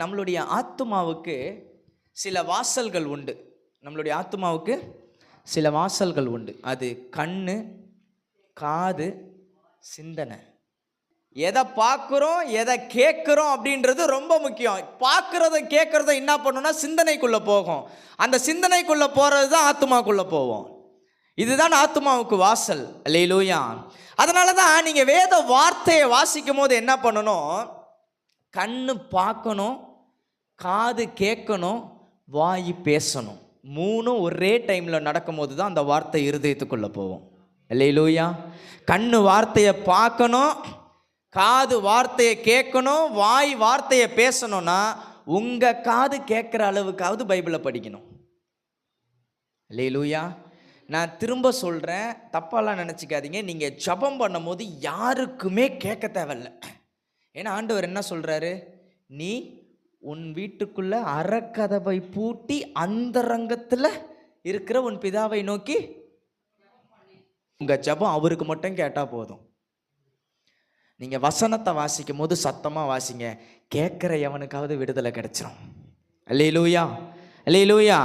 நம்மளுடைய ஆத்துமாவுக்கு சில வாசல்கள் உண்டு. நம்மளுடைய ஆத்துமாவுக்கு சில வாசல்கள் உண்டு. அது கண்ணு காது சிந்தனை. எதை பார்க்குறோம் எதை கேட்குறோம் அப்படின்றது ரொம்ப முக்கியம். பார்க்குறத கேட்குறத என்ன பண்ணுன்னா சிந்தனைக்குள்ளே போகும். அந்த சிந்தனைக்குள்ளே போகிறது தான் ஆத்மாக்குள்ளே போவோம் இதுதான் ஆத்மாவுக்கு வாசல். அல்லேலூயா. அதனால தான் நீங்கள் வேத வார்த்தையை வாசிக்கும் போது என்ன பண்ணணும்? கண்ணு பார்க்கணும் காது கேட்கணும் வாய் பேசணும். மூணும் ஒரே டைமில் நடக்கும்போது தான் அந்த வார்த்தை இருதயத்துக்குள்ளே போவோம் இல்லையிலூயா கண்ணு வார்த்தையை பார்க்கணும் காது வார்த்தையை கேட்கணும் வாய் வார்த்தையை பேசணும்னா உங்கள் காது கேட்குற அளவுக்காவது பைபிளை படிக்கணும். இல்லையிலூயா நான் திரும்ப சொல்கிறேன் தப்பாலாம் நினச்சிக்காதீங்க. நீங்கள் ஜபம் பண்ணும்போது யாருக்குமே கேட்க தேவையில்ல. ஏன்னா ஆண்டவர் என்ன சொல்கிறாரு நீ உன் வீட்டுக்குள்ள அறக்கதவை பூட்டி அந்த ரங்கத்தில் இருக்கிற உன் பிதாவை நோக்கி உங்கள் ஜபம் அவருக்கு மட்டும் கேட்டால் போதும். நீங்கள் வசனத்தை வாசிக்கும் போது சத்தமாக வாசிங்க. கேட்குற எவனுக்காவது விடுதலை கிடைச்சிரும். அல்லேலூயா அல்லேலூயா